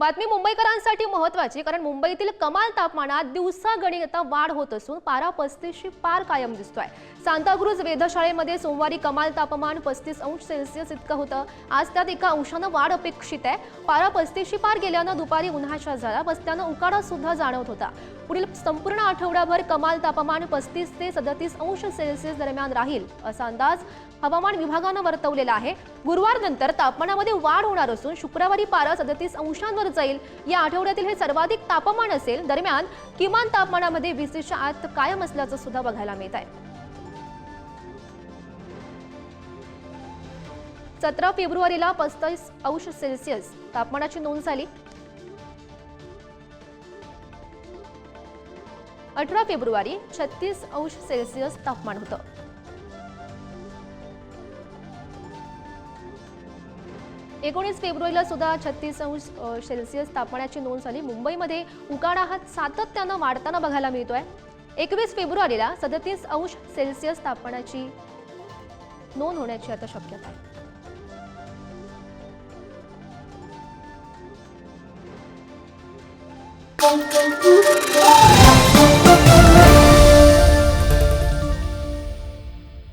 बातमी मुंबईकरांसाठी महत्वाची कारण मुंबईतील कमाल तापमानात दिवसागणिक आता वाढ होत असून पारा पस्तीसशी पार कायम दिसतोय. सांताक्रुज वेधशाळेमध्ये सोमवारी कमाल तापमान पस्तीस अंश सेल्सिअस इतकं होतं. आज त्यात एका अंशानं वाढ अपेक्षित आहे. पारा पस्तीसशी पार गेल्यानं दुपारी उन्हाच्या झाला. बसत्यानं उकाडा सुद्धा जाणवत होता. पुढील संपूर्ण आठवडाभर कमाल तापमान पस्तीस ते सदतीस अंश सेल्सिअस दरम्यान राहील असा अंदाज हवामान विभागानं वर्तवलेला आहे. गुरुवार नंतर तापमानामध्ये वाढ होणार असून शुक्रवारी पारा सदतीस अंशांवर जाईल. या आठवड्यातील हे सर्वाधिक तापमान असेल दरम्यान किमान तापमानामध्ये वीसच्या आत कायम असल्याचं सुद्धा बघायला मिळत आहे. सतरा फेब्रुवारीला पस्तीस अंश सेल्सिअस तापमानाची नोंद झाली. अठरा फेब्रुवारी छत्तीस अंश सेल्सिअस तापमान होतं. एकोणीस फेब्रुवारीला सुद्धा छत्तीस अंश सेल्सिअस तापमानाची नोंद झाली. मुंबईमध्ये उकाडा हा सातत्यानं वाढताना बघायला मिळतो आहे एकवीस फेब्रुवारीला सदतीस अंश सेल्सिअस तापमानाची नोंद होण्याची आता शक्यता आहे. Thank you.